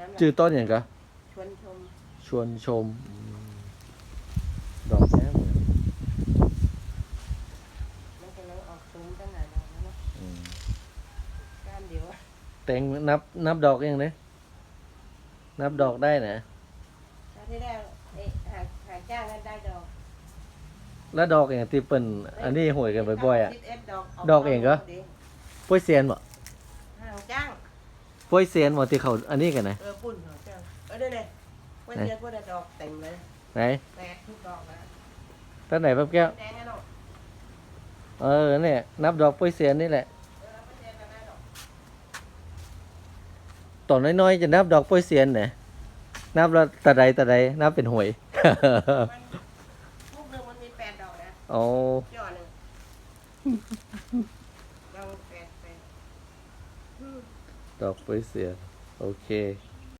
น้ำชื่อต้นอย่างกะชวนชมชวนชมอืมดอกแก้มเหมือนมันกำลังออกซุ้มตั้งนานแล้วเนาะอืมก้านเดียวอะแตงนับนับดอกยังเนี่ยนับดอกได้นะคราวที่แรกเอ๊ะหาหาจ้างกันได้ดอกแล้วดอกอย่างที่เปิ่นอันนี้ห่วยกันบ่อยๆอะ11ดอกดอกเองเหรอป้วยเซียนบ่หาจ้าง ป้วยเซียนบ่ที่เขาอันนี้กันนะเออปุ่นเหรอจ้าเออเด้เลยวันเดียวพวกดอกเต็มเลยไหนแตกทุกดอกนะต้นไหนแป๊บแก้วแดงแน่นอนเออเนี่ยนับดอกป้วยเซียนนี่แหละเออไม่แดงกันแน่นอน้อยๆจะนับดอกป้วยเซียนเนี่ยนับแล้วตะใดตะใดนับเป็นหวยลูกหนึ่งมันมีแปดดอกนะโอ้ยอดหนึ่งดอกแปด ดอกป้วยเสีย โอเค